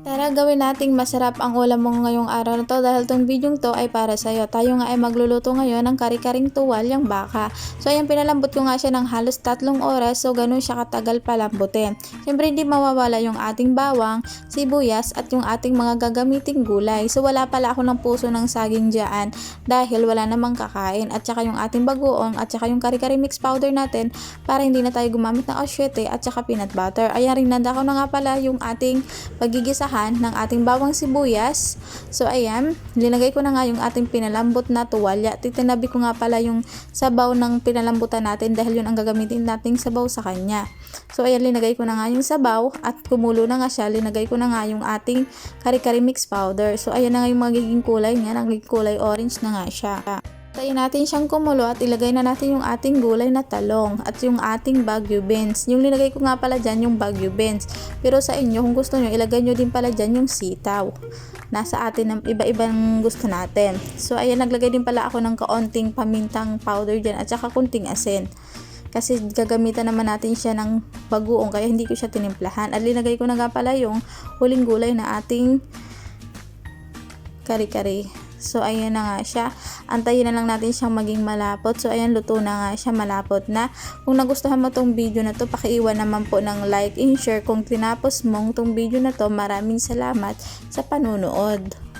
Tara gawin nating masarap ang ulam mo ngayong araw na to dahil tong video to ay para sa'yo. Tayo nga ay magluluto ngayon ng kari-karing tuwalyang baka. So ayan pinalambot ko nga siya ng halos tatlong oras so ganun siya katagal palambutin. Siyempre hindi mawawala yung ating bawang, sibuyas at yung ating mga gagamiting gulay. So wala pala ako ng puso ng saging dyan dahil wala namang kakain at saka yung ating bagoong at saka yung kari-kari mix powder natin para hindi na tayo gumamit ng asyete at saka peanut butter. Ayan rin nanda ko na nga pala yung ating pagigisahan ng ating bawang sibuyas. So ayan, linagay ko na nga yung ating pinalambot na tuwalya. Titinabi ko nga pala yung sabaw ng pinalambutan natin dahil yun ang gagamitin nating sabaw sa kanya. So ayan, linagay ko na nga yung sabaw at kumulo na nga siya. Linagay ko na nga yung ating kari-kari mix powder. So ayan na nga yung magiging kulay niya. Nagiging kulay orange na nga siya. Tayin natin siyang kumulo at ilagay na natin yung ating gulay na talong at yung ating bagyo beans. Yung linagay ko nga pala dyan yung bagyo beans. Pero sa inyo, kung gusto nyo, ilagay nyo din pala dyan yung sitaw. Nasa atin ng iba-ibang gusto natin. So ayan, naglagay din pala ako ng kaunting pamintang powder dyan at saka kunting asin. Kasi gagamitan naman natin siya ng bagoong kaya hindi ko siya tinimplahan. At linagay ko na nga pala yung huling gulay na ating kari-kari. So, ayan na nga siya. Antayin na lang natin siyang maging malapot. So, ayan, luto na nga siya, malapot na. Kung nagustuhan mo tong video na to, pakiiwan naman po ng like and share. Kung tinapos mong tong video na to, maraming salamat sa panunood.